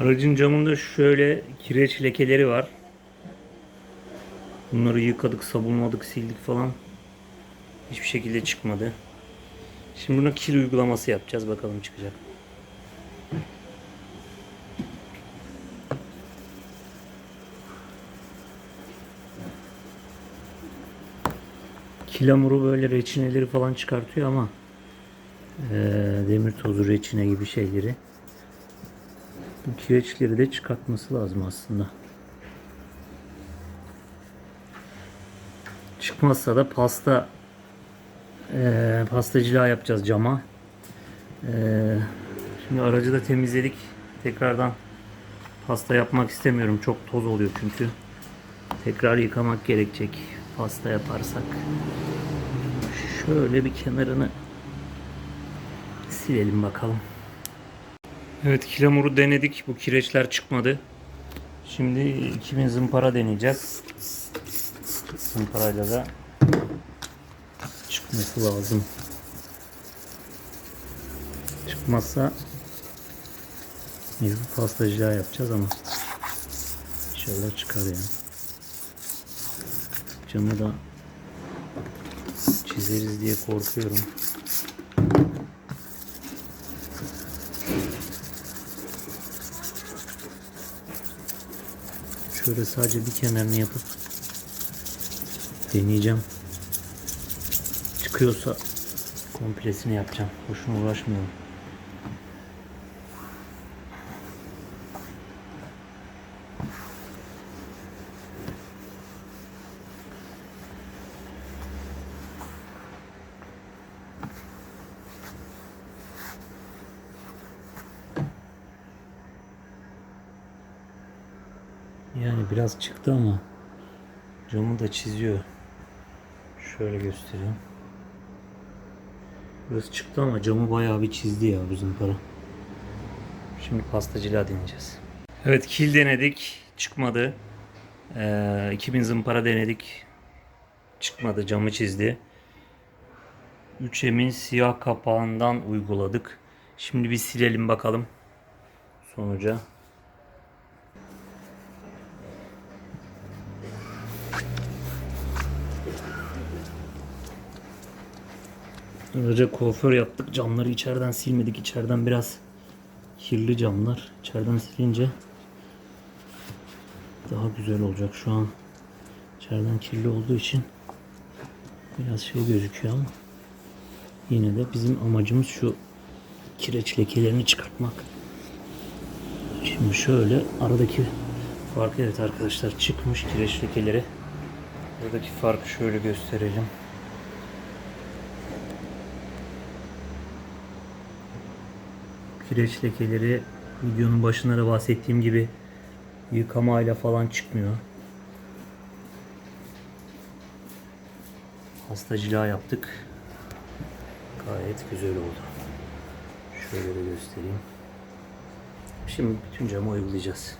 Aracın camında şöyle kireç lekeleri var. Bunları yıkadık, sabunladık, sildik falan. Hiçbir şekilde çıkmadı. Şimdi buna kil uygulaması yapacağız. Bakalım çıkacak. Kilamuru böyle reçineleri falan çıkartıyor ama eee, demir tozu reçine gibi şeyleri bu kireçleri de çıkartması lazım aslında. Çıkmazsa da pasta eee pastacılığa yapacağız cama. Eee, şimdi aracı da temizledik. Tekrardan pasta yapmak istemiyorum. Çok toz oluyor çünkü. Tekrar yıkamak gerekecek pasta yaparsak. Şöyle bir kenarını silelim bakalım. Evet kilamuru denedik. Bu kireçler çıkmadı. Şimdi 2000 zımpara deneyeceğiz. Zımparayla da çıkması lazım. Çıkmazsa mecbur pastacılığa yapacağız ama inşallah çıkar yani. Camı da çizeriz diye korkuyorum. Şöyle sadece bir kenarını yapıp deneyeceğim. Çıkıyorsa komplesini yapacağım. Boşuna uğraşmıyorum. Yani biraz çıktı ama camı da çiziyor. Şöyle göstereyim. Biraz çıktı ama camı bayağı bir çizdi ya bu zımpara. Şimdi pastacılığa deneyeceğiz. Evet kil denedik. Çıkmadı. Ee, 2000 zımpara denedik. Çıkmadı. Camı çizdi. 3M'in siyah kapağından uyguladık. Şimdi bir silelim bakalım sonuca. Araca kuaför yaptık. Camları içeriden silmedik. İçeriden biraz kirli camlar. İçeriden silince daha güzel olacak. Şu an içeriden kirli olduğu için biraz şey gözüküyor ama yine de bizim amacımız şu kireç lekelerini çıkartmak. Şimdi şöyle aradaki fark evet arkadaşlar çıkmış kireç lekeleri. Buradaki farkı şöyle gösterelim. Kireç lekeleri videonun başında da bahsettiğim gibi yıkamayla falan çıkmıyor. Hastacılığa yaptık. Gayet güzel oldu. Şöyle de göstereyim. Şimdi bütün camı uygulayacağız.